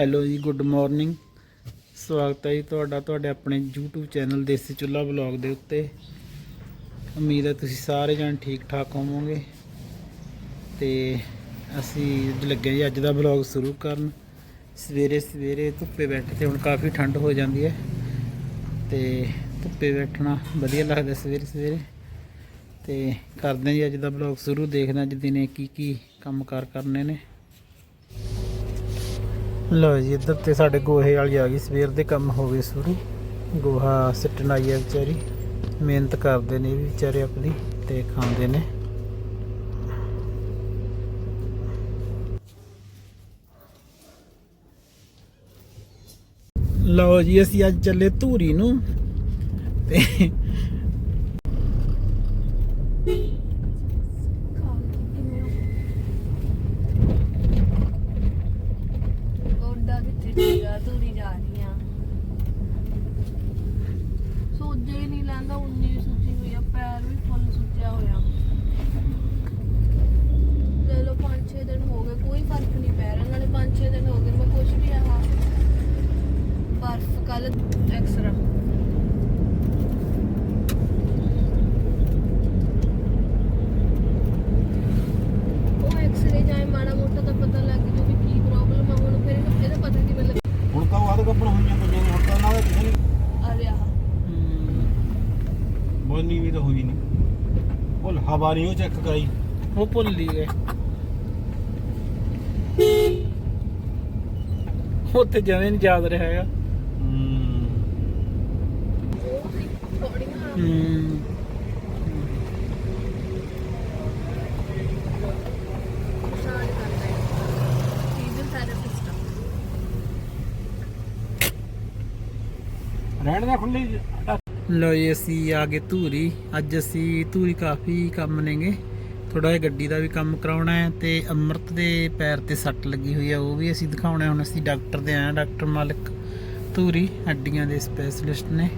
Hello ਜੀ good morning ਸਵਾਗਤ ਹੈ ਜੀ ਤੁਹਾਡਾ, ਤੁਹਾਡੇ ਆਪਣੇ YouTube ਚੈਨਲ ਦੇਸੀ ਚੁੱਲ੍ਹਾ ਬਲੌਗ ਦੇ ਉੱਤੇ। ਉਮੀਦ ਹੈ ਤੁਸੀਂ ਸਾਰੇ ਜਣ ਠੀਕ ਠਾਕ ਹੋਵੋਗੇ। ਤੇ ਅਸੀਂ ਲੱਗੇ ਜੀ ਅੱਜ ਦਾ ਬਲੌਗ ਸ਼ੁਰੂ ਕਰਨ। ਸਵੇਰੇ ਸਵੇਰੇ ਧੁੱਪੇ ਬੈਠੇ ਤੇ ਹੁਣ ਕਾਫੀ ਠੰਡ ਹੋ ਜਾਂਦੀ ਹੈ। ਤੇ ਧੁੱਪੇ ਬੈਠਣਾ ਵਧੀਆ ਲੱਗਦਾ ਸਵੇਰੇ ਸਵੇਰੇ। ਤੇ ਕਰਦੇ ਹਾਂ ਜੀ ਅੱਜ ਦਾ ਬਲੌਗ ਸ਼ੁਰੂ, ਦੇਖਦੇ ਹਾਂ ਅੱਜ ਦਿਨੇ ਕੀ ਕੀ ਕੰਮ ਕਾਰ ਕਰਨੇ ਨੇ। ਲਓ ਜੀ, ਇੱਧਰ ਤੇ ਸਾਡੇ ਗੋਹੇ ਵਾਲੀ ਆ ਗਈ, ਸਵੇਰ ਦੇ ਕੰਮ ਹੋ ਗਏ ਸ਼ੁਰੂ। ਗੋਹਾ ਸਿੱਟਣ ਆਈ ਆ ਵਿਚਾਰੀ। ਮਿਹਨਤ ਕਰਦੇ ਨੇ ਵੀ ਵਿਚਾਰੇ ਆਪਣੀ ਤੇ ਖਾਂਦੇ ਨੇ। ਲਓ ਜੀ, ਅਸੀਂ ਅੱਜ ਚੱਲੇ ਧੂਰੀ ਨੂੰ ਤੇ ਗੋਡਾ ਕਿੱਥੇ ਠੀਕਾ ਧੂਰੀ ਜਾ ਰਹੀ ਆ ਸੋਜੇ ਹੀ ਨਹੀਂ ਲੈਂਦਾ ਉਨੀ ਸੁੱਜੀ ਹੋਈ ਆ, ਪੈਰ ਵੀ ਫੁੱਲ ਸੁੱਜਿਆ ਹੋਇਆ। ਲੈ ਲੋ 5-6 ਦਿਨ ਹੋ ਗਏ, ਕੋਈ ਫ਼ਰਕ ਨਹੀਂ ਪੈ ਰਿਹਾ। ਨਾਲੇ 5-6 ਦਿਨ ਹੋ ਗਏ, ਮੈਂ ਕੁਝ ਵੀ ਆਹ ਬਰਫ ਕੱਲ ਐਕਸਰਾ ਉਹ ਐਕਸਰੇ ਜਾਏ ਮਾੜਾ ਮੋਟਾ ਤਾਂ ਪਤਾ ਲੱਗ ਜੂ ਵੀ ਕੀ ਪ੍ਰੋਬਲਮ ਆ ਹੁਣ ਫਿਰ ਇਹਨੂੰ- ਇਹਦਾ ਪਤਾ ਕਿਵੇਂ ਲੱਗ ਹੁਣ ਤਾਂ ਵਾਦ ਕੱਪੜ ਹੋਈਆਂ ਪਈਆਂ ਨੇ ਹੁਣ ਤਾਂ ਨਾਲ ਕਿਸੇ ਨੇ ਆ ਰਿਹਾ ਬੋਲਣੀ ਵੀ ਤਾਂ ਹੋਈ ਨਹੀਂ ਉਹ ਹਵਾ ਨਹੀਂ ਉਹ ਚੈੱਕ ਕਰਾਈ। ਉਹ ਭੁੱਲ ਹੀ ਗਏ। ਉੱਥੇ ਜਵੇਂ ਨਹੀਂ ਯਾਦ ਰਿਹਾ ਹੈਗਾ। ਉਹ ਹੂੰ। ਹੈ ਰਹਿਣ ਦਾ ਖੁੱਲੀ ਲੋ ਜੀ, ਅਸੀਂ ਆ ਗਏ ਧੂਰੀ। ਅੱਜ ਅਸੀਂ ਧੂਰੀ ਕਾਫੀ ਕੰਮ ਨੇਗੇ। ਥੋੜਾ ਜਿਹਾ ਗੱਡੀ ਦਾ ਵੀ ਕੰਮ ਕਰਾਉਣਾ ਹੈ ਤੇ ਅੰਮ੍ਰਿਤ ਦੇ ਪੈਰ ਤੇ ਸੱਟ ਲੱਗੀ ਹੋਈ ਹੈ ਉਹ ਵੀ ਅਸੀਂ ਦਿਖਾਉਣਾ ਹੁਣ ਅਸੀਂ ਡਾਕਟਰ ਦੇ ਆਏ ਡਾਕਟਰ ਮਾਲਕ ਧੂਰੀ, ਹੱਡੀਆਂ ਦੇ ਸਪੈਸ਼ਲਿਸਟ ਨੇ।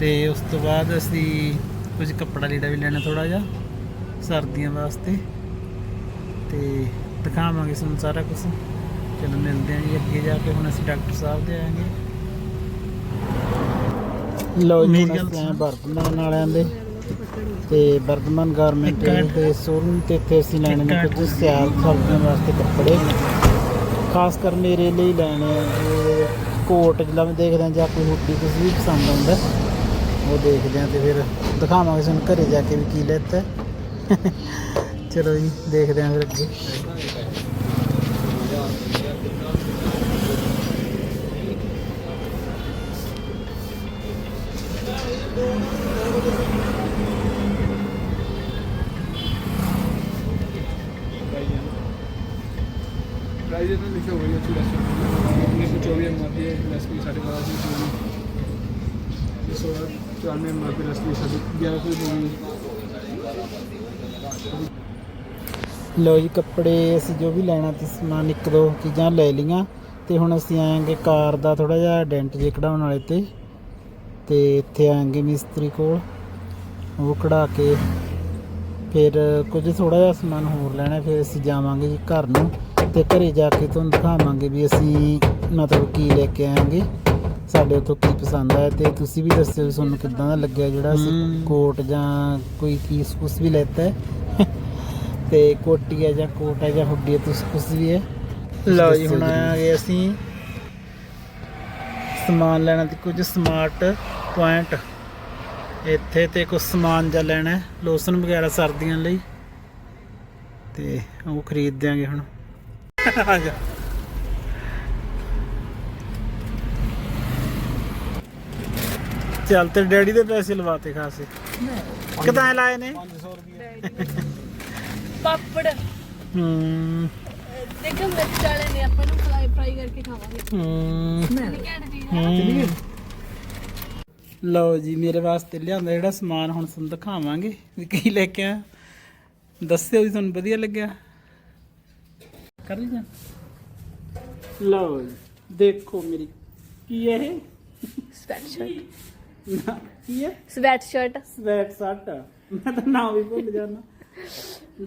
ਤੇ ਉਸ ਤੋਂ ਬਾਅਦ ਅਸੀਂ ਕੁਝ ਕੱਪੜਾ ਲੀੜਾ ਵੀ ਲੈਣਾ ਥੋੜਾ ਜਿਹਾ, ਸਰਦੀਆਂ ਵਾਸਤੇ। ਤੇ ਦਿਖਾਵਾਂਗੇ ਤੁਹਾਨੂੰ ਸਾਰਾ ਕੁਝ ਚਲੋ ਮਿਲਦੇ ਹਾਂ ਜੀ ਅੱਗੇ ਜਾ ਕੇ। ਹੁਣ ਅਸੀਂ ਡਾਕਟਰ ਸਾਹਿਬ ਦੇ ਆਏਗੇ। ਲਓ ਜੀ ਵਰਤਮਾਨ ਵਾਲਿਆਂ ਦੇ ਤੇ ਵਰਤਮਾਨ ਗਾਰਮੈਂਟ। ਤੇ ਸ਼ੋਰੂਮ ਤੇ ਇੱਥੇ ਅਸੀਂ ਲੈਣੇ ਨੇ ਕੁਝ। ਸਿਆਲ ਸਰਦੀਆਂ ਵਾਸਤੇ ਕੱਪੜੇ ਖਾਸ ਕਰ ਮੇਰੇ ਲਈ ਲੈਣੇ ਕੋਟ ਜਿਹੜਾ ਮੈਂ ਦੇਖਦਾ ਹਾਂ ਜਾਂ ਕੋਈ ਹੁੱਡੀ ਕੁਝ ਵੀ ਪਸੰਦ ਆਉਂਦਾ ਉਹ ਦੇਖਦੇ ਆ ਤੇ ਫਿਰ ਦਿਖਾਵਾਂਗੇ ਤੁਹਾਨੂੰ ਘਰੇ ਜਾ ਕੇ ਵੀ ਕੀ ਲੈਤਾ ਚਲੋ ਜੀ ਦੇਖਦੇ ਆ ਫਿਰ ਅੱਗੇ ਪ੍ਰਾਈਸ ਲੋ ਜੀ ਕੱਪੜੇ ਅਸੀਂ ਜੋ ਵੀ ਲੈਣਾ ਸੀ ਸਮਾਨ ਇੱਕ ਦੋ ਚੀਜ਼ਾਂ ਲੈ ਲਈਆਂ ਤੇ ਹੁਣ ਅਸੀਂ ਆਏਗੇ ਕਾਰ ਦਾ ਥੋੜਾ ਜਿਹਾ ਡੈਂਟ ਜੇ ਕਢਾਉਣ ਵਾਲੇ ਤੇ। ਤੇ ਇੱਥੇ ਆਏਗੇ ਮਿਸਤਰੀ ਕੋਲ, ਉਹ ਕਢਾ ਕੇ ਫਿਰ ਕੁਝ ਥੋੜਾ ਜਿਹਾ ਸਮਾਨ ਹੋਰ ਲੈਣਾ ਫਿਰ ਅਸੀਂ ਜਾਵਾਂਗੇ ਜੀ ਘਰ ਨੂੰ ਤੇ ਘਰੇ ਜਾ ਕੇ ਤੁਹਾਨੂੰ ਦਿਖਾਵਾਂਗੇ ਵੀ ਅਸੀਂ ਮਤਲਬ ਕੀ ਲੈ ਕੇ ਆਏਂਗੇ ਸਾਡੇ ਉੱਥੋਂ ਕੀ ਪਸੰਦ ਆਇਆ ਤੇ ਤੁਸੀਂ ਵੀ ਦੱਸਿਓ ਵੀ ਤੁਹਾਨੂੰ ਕਿੱਦਾਂ ਦਾ ਲੱਗਿਆ ਜਿਹੜਾ ਅਸੀਂ। ਕੋਟ ਜਾਂ ਕੋਈ ਪੀਸ ਕੁਛ ਵੀ ਲੈਤਾ ਹੈ। ਤੇ ਕੋਟੀ ਹੈ ਜਾਂ ਕੋਟ ਹੈ ਜਾਂ ਹੁੱਡੀ ਹੈ ਤੁਸੀਂ ਕੁਛ ਵੀ ਹੈ। ਲਓ ਜੀ ਹੁਣ ਆ ਗਏ ਅਸੀਂ ਸਮਾਨ ਲੈਣਾ ਤੇ ਕੁਝ ਸਮਾਰਟ ਪੁਆਇੰਟ ਇੱਥੇ ਤੇ ਕੁਝ ਸਮਾਨ ਜਾਂ ਲੈਣਾ ਹੈ, ਲੋਸ਼ਨ ਵਗੈਰਾ ਸਰਦੀਆਂ ਲਈ। ਤੇ ਉਹ ਖਰੀਦ ਦਿਆਂਗੇ ਹੁਣ। ਆ ਜਾ। ਚੱਲ ਤੇ ਡੈਡੀ ਦੇ ਪੈਸੇ ਲਵਾਤੇ ਖਾਸੇ। ਕਿਦਾਂ ਲਾਏ ਨੇ? 500 ਰੁਪਏ ਪਾਪੜ। ਹੂੰ। ਦੇਖੋ ਮਿਰਚ ਵਾਲੇ ਨੇ ਆਪਾਂ ਨੂੰ ਫਰਾਈ ਕਰਕੇ ਖਾਵਾਂਗੇ। ਹੂੰ। ਕਿੰਨੀ ਘੈਂਟ ਚੀਜ਼ ਹੂੰ। ਲਓ ਜੀ ਮੇਰੇ ਵਾਸਤੇ ਲਿਆਂਦਾ ਜਿਹੜਾ ਸਮਾਨ ਹੁਣ ਤੁਹਾਨੂੰ ਦਿਖਾਵਾਂਗੇ। ਵੀ ਕੀ ਲੈ ਕੇ ਆ ਦੱਸਿਓ ਵੀ ਤੁਹਾਨੂੰ ਵਧੀਆ ਲੱਗਿਆ? ਕਰ ਲਈ ਜਾ ਲਓ ਜੀ ਦੇਖੋ ਮੇਰੀ ਕੀ ਹੈ ਇਹ? ਸਵੈਟ ਸ਼ਰਟ ਨਾ, ਕੀ ਹੈ? ਸਵੈਟ ਸ਼ਰਟ ਸਵੈਟ ਸੱਟ ਮੈਂ ਤਾਂ ਨਾਮ ਵੀ ਭੁੱਲ ਜਾਣਾ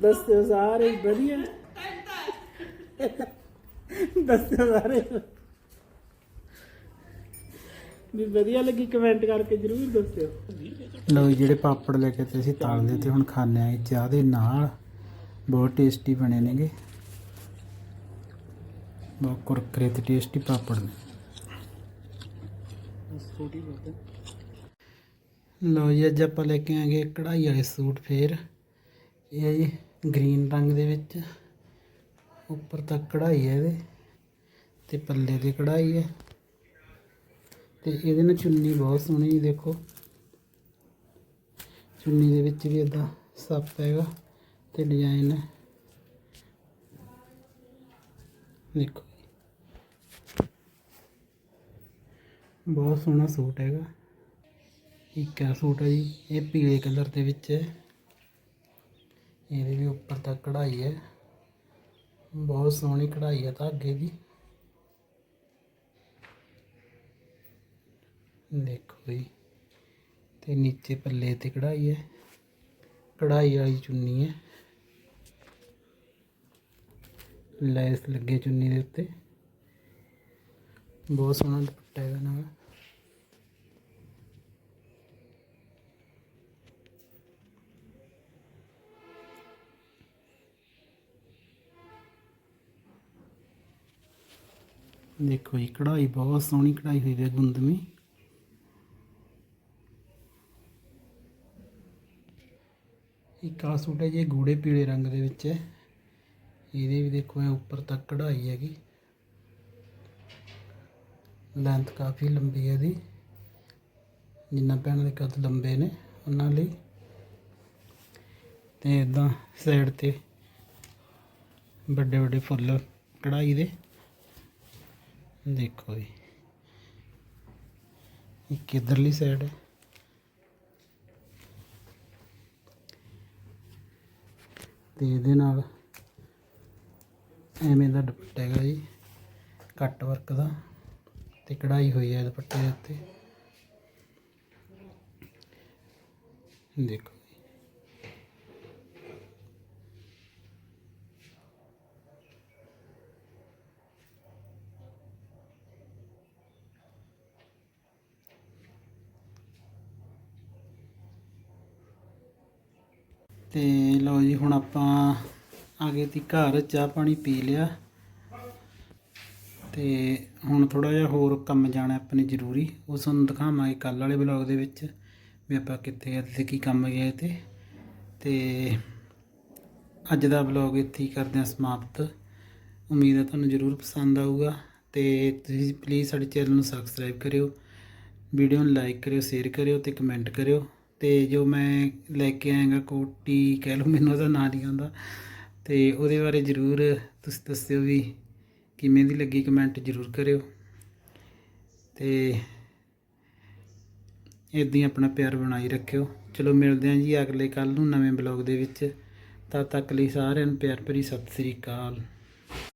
ਦੱਸਿਓ ਸਾਰੇ ਵਧੀਆ। ਦੱਸਿਓ ਸਾਰੇ। ਵੀ ਵਧੀਆ ਲੱਗੀ ਕਮੈਂਟ ਕਰਕੇ ਜਰੂਰ ਦੱਸਿਓ। ਲੋ ਜਿਹੜੇ ਪਾਪੜ ਲੈ ਕੇ ਤੇ ਅਸੀਂ ਤਲਦੇ ਤੇ ਹੁਣ ਖਾਣੇ ਆ ਚਾਹ ਦੇ ਨਾਲ। ਬਹੁਤ ਟੇਸਟੀ ਬਣੇ ਨੇਗੇ। ਬਹੁਤ ਕੁਰਕਰੇ ਤੇ ਟੇਸਟੀ ਪਾਪੜ ਨੇ। ਲੋ ਜੀ, ਅੱਜ ਆਪਾਂ ਲੈ ਕੇ ਆਂਗੇ ਕਢਾਈ ਵਾਲੇ ਸੂਟ ਫੇਰ। ਇਹ ਹੈ ਜੀ, ਗ੍ਰੀਨ ਰੰਗ ਦੇ ਵਿੱਚ। ਉੱਪਰ ਤੱਕ ਕਢਾਈ ਹੈ ਇਹਦੇ। ਤੇ ਪੱਲੇ ਤੇ ਕਢਾਈ ਹੈ। ਤੇ ਇਹਦੇ ਨਾਲ ਚੁੰਨੀ ਬਹੁਤ ਸੋਹਣੀ ਜੀ, ਦੇਖੋ। ਚੁੰਨੀ ਦੇ ਵਿੱਚ ਵੀ ਇਦਾਂ ਸੱਪ ਹੈਗਾ ਤੇ ਡਿਜ਼ਾਈਨ ਹੈ ਦੇਖੋ ਬਹੁਤ ਸੋਹਣਾ ਸੂਟ ਹੈਗਾ। ਇੱਕ ਆ ਸੂਟ ਹੈ ਜੀ? ਇਹ ਪੀਲੇ ਕਲਰ ਦੇ ਵਿੱਚ ਹੈ। ਇਹਦੇ ਵੀ ਉੱਪਰ ਤੱਕ ਕਢਾਈ ਹੈ। ਬਹੁਤ ਸੋਹਣੀ ਕਢਾਈ ਹੈ ਧਾਗੇ ਦੀ। ਦੇਖੋ ਜੀ ਤੇ ਨੀਚੇ ਪੱਲੇ ਤੇ ਕਢਾਈ ਹੈ। ਕਢਾਈ ਵਾਲੀ ਚੁੰਨੀ ਹੈ। ਲੈਸ ਲੱਗੇ ਚੁੰਨੀ ਦੇ ਉੱਤੇ। ਬਹੁਤ ਸੋਹਣਾ ਦੁਪੱਟਾ ਹੈਗਾ ਨਾਲ। ਦੇਖੋ ਜੀ, ਕਢਾਈ ਬਹੁਤ ਸੋਹਣੀ ਕਢਾਈ ਹੋਈ ਹੈ ਗੁੰਦਮੀ। ਇੱਕ ਆ ਸੂਟ ਹੈ ਜੀ, ਇਹ ਗੂੜੇ ਪੀਲੇ ਰੰਗ ਦੇ ਵਿੱਚ ਹੈ। ਇਹਦੇ ਵੀ ਦੇਖੋ, ਇਹ ਉੱਪਰ ਤੱਕ ਕਢਾਈ ਹੈਗੀ। ਲੈਂਥ ਕਾਫੀ ਲੰਬੀ ਹੈ ਇਹਦੀ। ਜਿੰਨਾ ਭੈਣਾਂ ਦੇ ਕੱਦ ਲੰਬੇ ਨੇ, ਉਹਨਾਂ ਲਈ। ਤੇ ਇਦਾਂ ਸਾਈਡ ਤੇ ਵੱਡੇ ਵੱਡੇ ਫੁੱਲ ਕਢਾਈ ਦੇ। ਦੇਖੋ ਜੀ। ਇੱਕ ਇਧਰਲੀ ਸਾਈਡ ਹੈ। ਤੇ ਇਹਦੇ ਨਾਲ ਐਵੇਂ ਦਾ ਦੁਪੱਟਾ ਹੈਗਾ ਜੀ ਕੱਟ ਵਰਕ ਦਾ ਤੇ ਕਢਾਈ ਹੋਈ ਹੈ ਦੁਪੱਟੇ ਦੇ ਉੱਤੇ। ਦੇਖੋ। ਤੇ ਲਓ ਜੀ, ਹੁਣ ਆਪਾਂ ਆ ਗਏ ਤੀ ਘਰ, ਚਾਹ ਪਾਣੀ ਪੀ ਲਿਆ। ਤੇ ਹੁਣ ਥੋੜਾ ਜਿਹਾ ਹੋਰ ਕੰਮ ਜਾਣਾ ਆਪਣੇ ਜ਼ਰੂਰੀ। ਉਹ ਤੁਹਾਨੂੰ ਦਿਖਾਵਾਂਗੇ ਕੱਲ ਵਾਲੇ ਵਲੌਗ ਦੇ ਵਿੱਚ ਵੀ ਆਪਾਂ ਕਿੱਥੇ ਗਏ ਤੇ ਕੀ ਕੰਮ ਗਏ ਤੇ। ਤੇ ਅੱਜ ਦਾ ਵਲੌਗ ਇੱਥੇ ਹੀ ਕਰਦੇ ਹਾਂ ਸਮਾਪਤ। ਉਮੀਦ ਹੈ ਤੁਹਾਨੂੰ ਜ਼ਰੂਰ ਪਸੰਦ ਆਊਗਾ। ਤੇ ਤੁਸੀਂ ਪਲੀਜ਼ ਸਾਡੇ ਚੈਨਲ ਨੂੰ ਸਬਸਕ੍ਰਾਈਬ ਕਰਿਓ। ਵੀਡੀਓ ਨੂੰ ਲਾਈਕ ਕਰਿਓ ਸ਼ੇਅਰ ਕਰਿਓ ਤੇ ਕਮੈਂਟ ਕਰਿਓ। ਅਤੇ ਜੋ ਮੈਂ ਲੈ ਕੇ ਆਇਆਗਾ ਕੋਟੀ ਕਹਿ ਲਓ, ਮੈਨੂੰ ਉਹਦਾ ਨਾਂ ਨਹੀਂ ਆਉਂਦਾ। ਅਤੇ ਉਹਦੇ ਬਾਰੇ ਜ਼ਰੂਰ ਤੁਸੀਂ ਦੱਸਿਓ ਵੀ ਕਿਵੇਂ ਦੀ ਲੱਗੀ ਕਮੈਂਟ ਜ਼ਰੂਰ ਕਰਿਓ। ਅਤੇ ਇਦਾਂ ਹੀ ਆਪਣਾ ਪਿਆਰ ਬਣਾਈ ਰੱਖਿਓ। ਚਲੋ ਮਿਲਦੇ ਹਾਂ ਜੀ ਅਗਲੇ ਕੱਲ ਨੂੰ ਨਵੇਂ ਬਲੌਗ ਦੇ ਵਿੱਚ। ਤਦ ਤੱਕ ਲਈ ਸਾਰਿਆਂ ਨੂੰ ਪਿਆਰ ਭਰੀ ਸਤਿ ਸ੍ਰੀ ਅਕਾਲ।